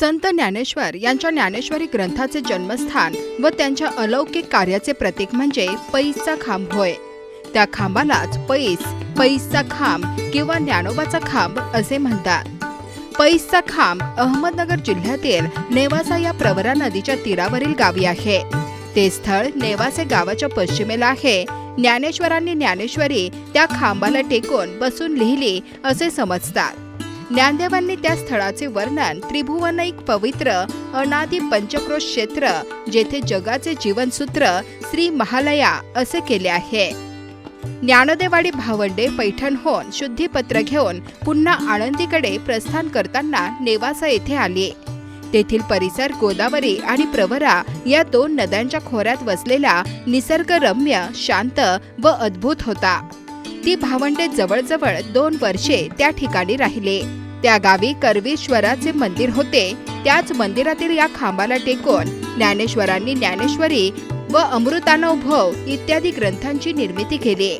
संत ज्ञानेश्वर यांच्या ज्ञानेश्वरी ग्रंथाचे जन्मस्थान व त्यांच्या अलौकिक कार्याचे प्रतीक म्हणजे पैसचा खांब होय. त्या खांबालाच पैस पैसचा खांब किंवा ज्ञानोबाचा खांब असे म्हणतात. पैसचा खांब अहमदनगर जिल्ह्यातील नेवासा या प्रवरा नदीच्या तीरावरील गावी आहे. ते स्थळ नेवासे गावाच्या पश्चिमेला आहे. ज्ञानेश्वरांनी ज्ञानेश्वरी त्या खांबाला टेकून बसून लिहिली असे समजतात. ज्ञानदेवांनी त्या स्थळाचे वर्णन त्रिभुवनैक पवित्र अनादी पंचक्रोश क्षेत्र जेथे जगाचे जीवनसूत्र श्री महालया असे केले आहे. ज्ञानदेवाडी भावंडे पैठण होऊन शुद्धीपत्र घेऊन पुन्हा आळंदीकडे प्रस्थान करताना नेवासा येथे आले. तेथील परिसर गोदावरी आणि प्रवरा या दोन नद्यांच्या खोऱ्यात वसलेला निसर्गरम्य शांत व अद्भुत होता. ती भावंडे जवळजवळ दोन वर्षे त्या ठिकाणी राहिले. त्या गावी करवीश्वराचे मंदिर होते. त्याच मंदिरातील या खांबाला टेकून ज्ञानेश्वरांनी ज्ञानेश्वरी व अमृतानुभव इत्यादी ग्रंथांची निर्मिती केली.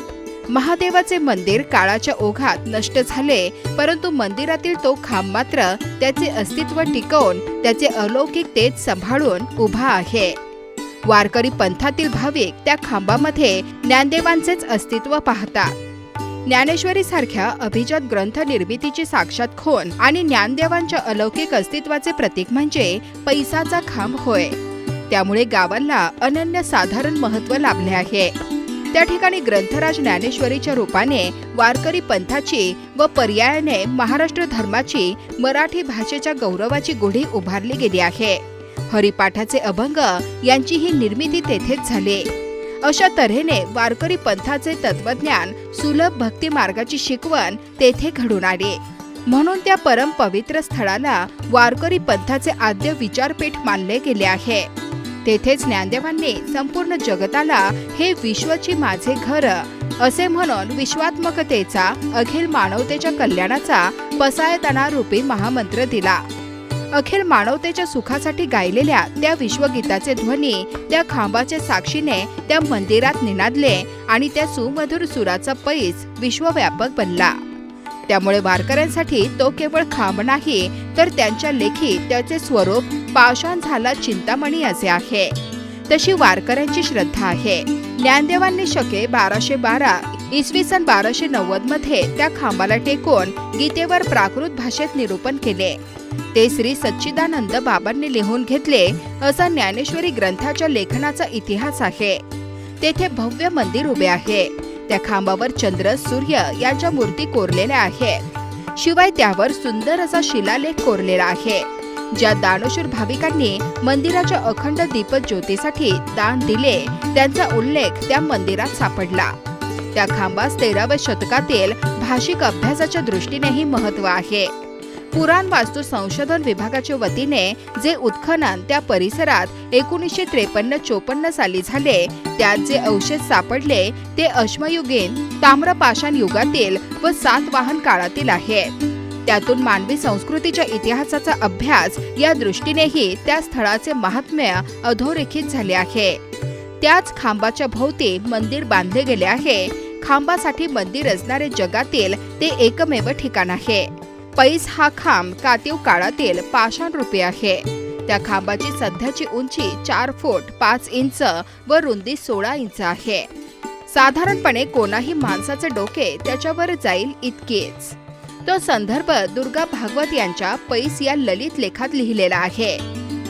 महादेवाचे मंदिर काळाच्या ओघात नष्ट झाले परंतु मंदिरातील तो खांब मात्र त्याचे अस्तित्व टिकवून त्याचे अलौकिक तेज सांभाळून उभा आहे. वारकरी पंथातील भाविक त्या खांबामध्ये ज्ञानदेवांचेच अस्तित्व पाहतात. ज्ञानेश्वरी सारख्या अभिजात ग्रंथ निर्मितीची साक्षात खोन आणि ज्ञानदेवांच्या अलौकिक अस्तित्वाचे प्रतीक म्हणजे पैसाचा खांब होय. त्यामुळे गावाला अनन्य साधारण महत्त्व लाभले आहे. त्या ठिकाणी ग्रंथराज ज्ञानेश्वरीच्या रूपाने वारकरी पंथाची व पर्यायाने महाराष्ट्र धर्माची मराठी भाषेच्या गौरवाची गुढी उभारली गेली आहे. हरिपाठाचे अभंग यांची ही निर्मिती तेथेच झाली. अशा तऱ्हेने वारकरी पंथाचे तत्वज्ञान सुलभ भक्ती मार्गाची शिकवण तेथे घडून आली. म्हणून त्या परम पवित्र स्थळाला वारकरी पंथाचे आद्य विचारपीठ मानले गेले आहे. तेथेच ज्ञानदेवांनी संपूर्ण जगताला हे विश्वची माझे घर असे म्हणून विश्वात्मकतेचा अखिल मानवतेच्या कल्याणाचा पसायताना रूपी महामंत्र दिला. अखेर मानवतेच्या सुखासाठी गायलेल्या त्या विश्वगीताचे ध्वनी त्या खांबाच्या साक्षीने त्या मंदिरात निनादले आणि त्या सुमधुर सुराचा पैस विश्वव्यापक बनला. त्यामुळे वारकऱ्यांसाठी तो केवळ खांब नाही तर त्यांच्या लेखी त्याचे स्वरूप पाषाण झाला चिंतामणी असे आहे. तशी वारकऱ्यांची श्रद्धा आहे. ज्ञानदेवांनी शके बाराशे बारा इसवी सन बाराशे नव्वदमध्ये त्या खांबाला टेकून गीतेवर प्राकृत भाषेत निरूपण केले. ते श्री सच्चिदानंद बाबांनी लिहून घेतले असा ज्ञानेश्वरी ग्रंथाच्या लेखनाचा इतिहास आहे. तेथे भव्य मंदिर उभे आहे. त्या खांबावर चंद्र सूर्य यांच्या मूर्ती कोरलेल्या आहेत. शिवाय त्यावर सुंदर असा शिलालेख कोरलेला आहे. ज्या दानशूर भाविकांनी मंदिराच्या अखंड दीपक ज्योतीसाठी दान दिले त्यांचा उल्लेख त्या मंदिरात सापडला. त्या खांबास तेराव्या शतकातील भाषिक अभ्यासाच्या दृष्टीनेही महत्त्व आहे. पुराण वास्तू संशोधन विभागाच्या वतीने जे उत्खनन त्या परिसरात एकोणीसशे त्रेपन्न चोपन्न साली झाले त्यात जे अवशेष सापडले ते अश्मयुगीन ताम्रपाषाण युगातील व सातवाहन काळातील आहेत त्यातून मानवी संस्कृतीच्या इतिहासाचा अभ्यास या दृष्टीनेही त्या स्थळाचे महात्म्य अधोरेखित झाले आहे. त्याच खांबाच्या भोवती मंदिर बांधले गेले आहे खांबासाठी मंदिर असणारे जगातील ते एकमेव ठिकाण आहे. पैस हा खांब कातीव काळातील पाषाण रुपये आहे. त्या खांबाची सध्याची उंची चार फूट पाच इंच व रुंदी सोळा इंच आहे. साधारणपणे कोणाही माणसाचे डोके त्याच्यावर जाईल इतकेच. तो संदर्भ दुर्गा भागवत यांच्या पैस या ललित लेखात लिहिलेला आहे.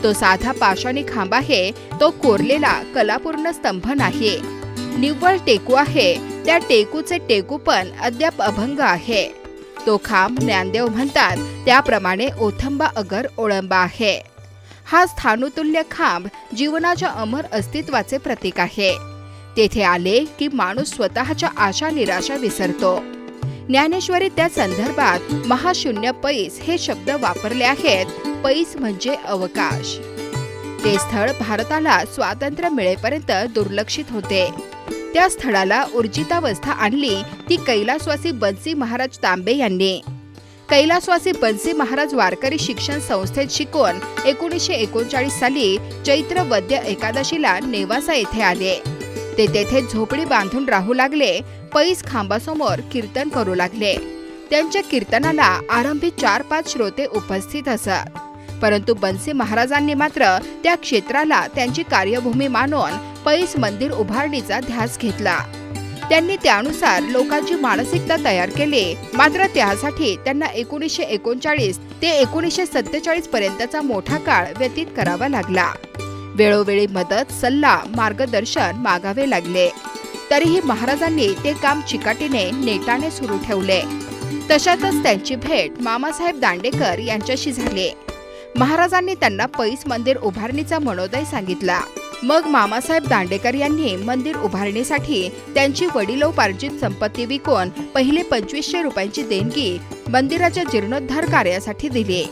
तो साधा पाषाणी खांब आहे तो कोरलेला कलापूर्ण स्तंभ नाही. निव्वळ टेकू आहे. त्या टेकूचे टेकूपण अद्याप अभंग आहे. तो खांब ज्ञानदेव म्हणतात त्याप्रमाणे ओथंबा अगर ओळंबा आहे. हा स्थानुतुल्य खांब जीवनाच्या अमर अस्तित्वाचे प्रतीक आहे. तेथे आले की माणूस स्वतःच्या आशा निराशा विसरतो. ज्ञानेश्वरी त्या संदर्भात महाशून्य पैस हे शब्द वापरले आहेत. पैस म्हणजे अवकाश. ते स्थळ भारताला स्वातंत्र्य मिळेपर्यंत दुर्लक्षित होते. त्या स्थळाला ऊर्जितावस्था आणली ती कैलासवासी बन्सी महाराज तांबे यांनी. कैलासवासी बन्सी महाराज वारकरी शिक्षण संस्थेत शिकून एकोणीसशे एकोणचाळीस साली चैत्र वद्य एकादशीला नेवासा येथे आले. ते तेथे झोपडी बांधून राहू लागले पैस खांबासमोर कीर्तन करू लागले. त्यांच्या कीर्तनाला आरंभी चार पाच श्रोते उपस्थित असत. परंतु बन्सी महाराजांनी मात्र त्या क्षेत्राला त्यांची कार्यभूमी मानून पैस मंदिर उभारणीचा ध्यास घेतला. त्यांनी त्यानुसार लोकांची मानसिकता तयार केली. मात्र त्यासाठी त्यांना एकोणीसशे एकोणचाळीस ते एकोणीसशे सत्तेचाळीस पर्यंतचा मोठा काळ व्यतीत करावा लागला. वेळोवेळी मदत सल्ला मार्गदर्शन मागावे लागले. तरीही महाराजांनी ते काम चिकाटीने नेटाने सुरू ठेवले. तशातच त्यांची भेट मामासाहेब दांडेकर यांच्याशी झाली. महाराजांनी त्यांना पैस मंदिर उभारणीचा मनोदय सांगितला. मग मामासाहेब दांडेकर यांनी मंदिर उभारणीसाठी त्यांची वडिलोपार्जित संपत्ती विकून पहिले पंचवीसशे रुपयांची देणगी मंदिराच्या जीर्णोद्धार कार्यासाठी दिली.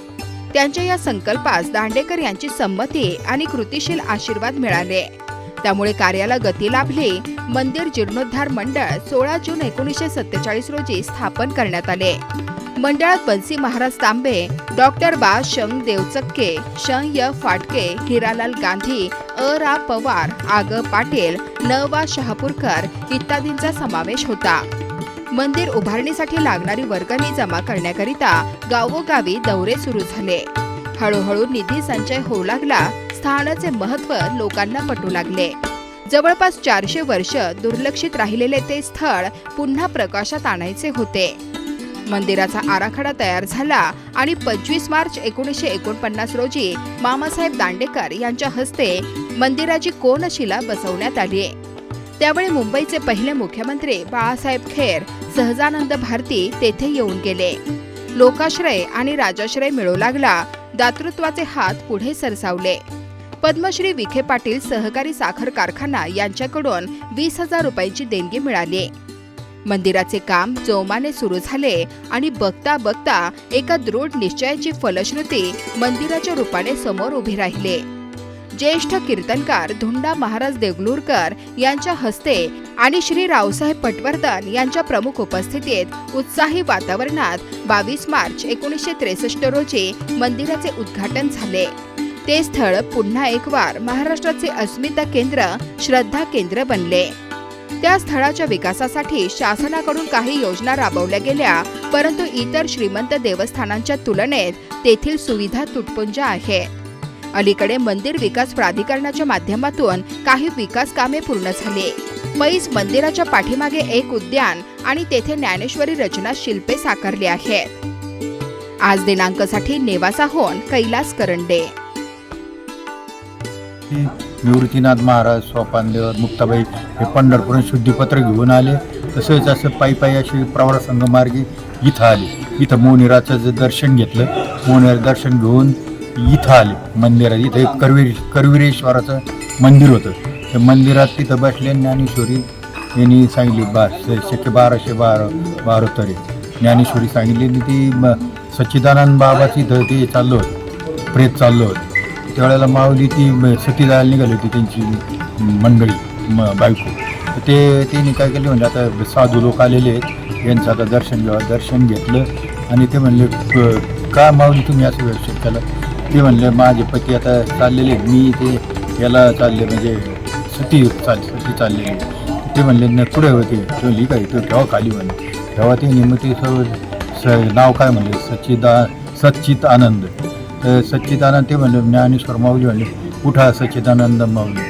त्यांच्या या संकल्पास दांडेकर यांची संमती आणि कृतिशील आशीर्वाद मिळाले. त्यामुळे कार्याला गती लाभली. मंदिर जीर्णोद्धार मंडळ सोळा जून एकोणीसशे सत्तेचाळीस रोजी स्थापन करण्यात आले. मंडळात बन्सी महाराज तांबे डॉक्टर बा शंग देवचक्के शं. य. फाटके हिरालाल गांधी अ रा पवार आग पाटील न वा शहापूरकर इत्यादींचा समावेश होता. मंदिर उभारणीसाठी लागणारी वर्गणी जमा करण्याकरिता गावोगावी दौरे सुरू झाले. हळूहळू निधी संचय होऊ लागला स्थानाचे महत्त्व लोकांना पटू लागले. जवळपास चारशे वर्ष दुर्लक्षित राहिलेले ते स्थळ पुन्हा प्रकाशात आणायचे होते. मंदिराचा आराखडा तयार झाला आणि पंचवीस मार्च एकोणीसशे एकोणपन्नास रोजी मामासाहेब दांडेकर यांच्या हस्ते मंदिराची कोनशिला बसवण्यात आली त्यावेळी मुंबईचे पहिले मुख्यमंत्री बाळासाहेब खेर सहजानंद भारती तेथे येऊन गेले. लोकाश्रय आणि राजाश्रय मिळू लागला दातृत्वाचे हात पुढे सरसावले. पद्मश्री विखे पाटील सहकारी साखर कारखाना यांच्याकडून वीस हजार रुपयांची देणगी मिळाली. मंदिराचे काम जोमाने सुरू झाले आणि बघता बघता एका दृढ निश्चयाची फलश्रुती मंदिराच्या रूपाने समोर उभी राहिले. ज्येष्ठ कीर्तनकार धुंडा महाराज देगलूरकर यांच्या हस्ते आणि श्री रावसाहेब पटवर्धन यांच्या प्रमुख उपस्थितीत उत्साही वातावरणात बावीस मार्च एकोणीसशे त्रेसष्ट रोजी मंदिराचे उद्घाटन झाले. ते स्थळ पुन्हा एक वार महाराष्ट्राचे अस्मिता केंद्र श्रद्धा केंद्र बनले. त्या स्थळाच्या विकासासाठी शासनाकडून काही योजना राबवल्या गेल्या परंतु इतर श्रीमंत देवस्थानांच्या तुलनेत तेथील सुविधा तुटपुंज आहे. अलीकडे मंदिर विकास प्राधिकरणाच्या माध्यमातून काही विकास कामे पूर्ण झाली. मैस मंदिराच्या पाठीमागे एक उद्यान आणि तेथे ज्ञानेश्वरी रचना शिल्पे साकारली आहेत. आज दिनांकसाठी नेवासाहून कैलास करंडे. निवृत्तीनाथ महाराज सोपानदेव मुक्ताबाई हे पंढरपूर शुद्धीपत्र घेऊन आले. तसेच असं पायी पायी अशी प्रवारसंघ संघमार्गे इथं आले. इथं मोनिराचं जे दर्शन घेतलं. मोनिरा दर्शन घेऊन इथं आले. मंदिरात इथं एक करवीर करवीरेश्वराचं मंदिर होतं. त्या मंदिरात तिथं बसले ज्ञानेश्वरी यांनी सांगितली बा शक्य बाराशे बारा बारोत्तरे ज्ञानेश्वरी सांगितली आणि ती म- सच्चिदानंद बाबाची इथं ते चाललं होतं. प्रेत चाललं होतं. त्यावेळेला माऊली ती सतीदाला निघाली होती त्यांची मंडळी म बायको. तर ते त्यांनी काय केलं म्हणजे आता साधू लोक आलेले आहेत. यांचं आता दर्शन घ्यावं दर्शन घेतलं. आणि ते म्हणले "क- का माऊली तुम्ही असं व्यवस्थित केलं? ते म्हणले माझे पती आता चाललेले मी ते याला चालले म्हणजे सुट्टी चाल सुट्टी चाललेली ते म्हणले न पुढे होते तो? म्हणली तो ठेवा खाली म्हणे तेव्हा ते मग सर्व स नाव काय म्हणले? सच्चिदा सच्चित आनंद तर सच्चिदानंद ते म्हणले ज्ञानेश्वर माऊली म्हणले. उठा सच्चिदानंद माऊली.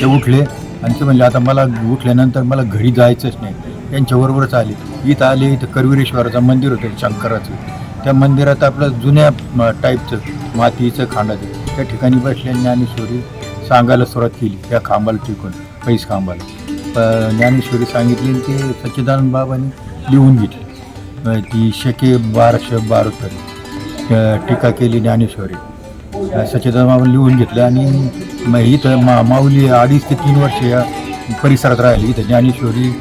ते उठले आणि ते म्हणले आता मला उठल्यानंतर मला घरी जायचंच नाही. त्यांच्याबरोबरच आले. इथं आले इथं करवीरेश्वराचं मंदिर होतं शंकराचं. त्या मंदिरात आपलं जुन्या टाईपचं मातीचं खांडाचं त्या ठिकाणी बसले ज्ञानेश्वरी सांगायला सुरुवात केली त्या खांबाला टिकून पैस खांबाला. ज्ञानेश्वरी सांगितली ते सच्चिदानंद बाबांनी लिहून घेतली. ती शके बाराशे बारोत्तर टीका केली ज्ञानेश्वरी. सच्चिदानंद बाबांनी लिहून घेतलं आणि मग इथं मा माऊली अडीच ते तीन वर्ष या परिसरात राहिली. इथं ज्ञानेश्वरी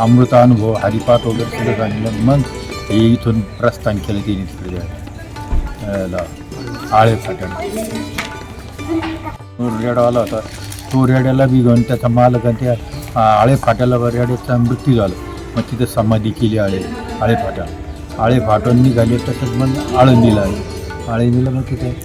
अमृता अनुभव हरिपाठ वगैरे सगळं सांगितलं मग हे इथून प्रस्थान केलं तिने तिकडे आळे फाट्याला रेडा आला होता. तो रेड्याला बी घेऊन त्याचा मालक आणि त्या आळे फाट्याला रेड्याचा मृत्यू झाला. मग तिथे समाधी केली आळे आळे फाटा आळे फाटून निघाले तसंच मग आळंदीला आळे आळंदीला मग तिथे